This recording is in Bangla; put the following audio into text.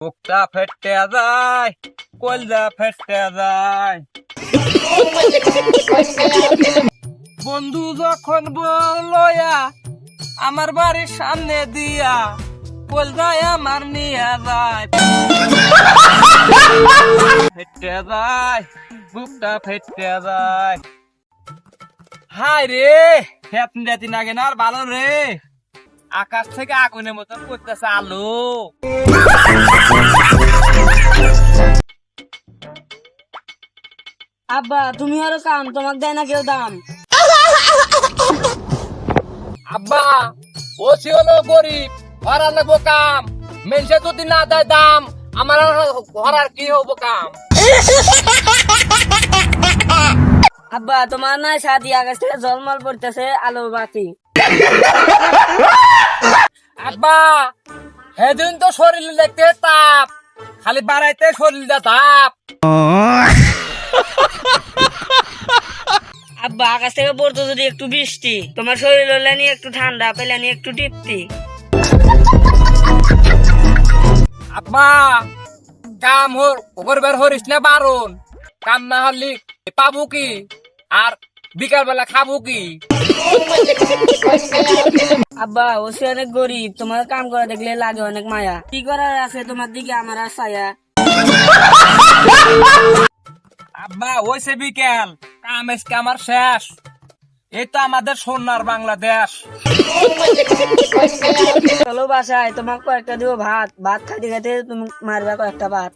বুকটা ফেটে যায়, কলজা ফেটে যায়। বন্ধু যখন বলয়া, আমার বাড়ির সামনে দিয়া কলজায় আমার নিয়ে যায়। ফেটে যায় বুকটা ফেটে যায়। হাই রে ফেতন নাগে না আর ভালো রে। আকাশ থেকে আগুনের মতন করতেছে আলো। আব্বা তুমি আরও কাম তোমাক দেয় না কেউ দাম। আব্বা ও সে হলো গরিব হরা লাগবো কাম। মেনসে যদি না দেয় দাম আমার আর হরার কি হব কাম? আব্বা তোমার না সাদি আকাশ থেকে জলমল পড়তেছে আলো বাতি। আব্বা সেদিন তো শরীর দেখতে তাপ খালি বাড়াইতে শরীরটা তাপ। আব্বা আকাশ থেকে পড়তো যদি একটু বৃষ্টি তোমার শরীর হলেনি একটু ঠান্ডা পেলেনি একটু টিপতি আব্বা কাম হর করবার হরিস না বারণ। কাম না হলি পাবো কি? আর বিকাল বেলা খাব কি? আব্বা ও সে অনেক গরিব। তোমার কাম করা দেখলে লাগে অনেক মায়া। কি করার আছে তোমার দিকে আমার আর ছায়া? আব্বা ওইসে বিকেল। কাম আজকে আমার শেষ। এই তো আমাদের সোনার বাংলাদেশ। চলো বাসায় তোমার কয়েকটা দিব ভাত। ভাত খাইতে খাইতে তুমি মারবা কয়েকটা ভাত।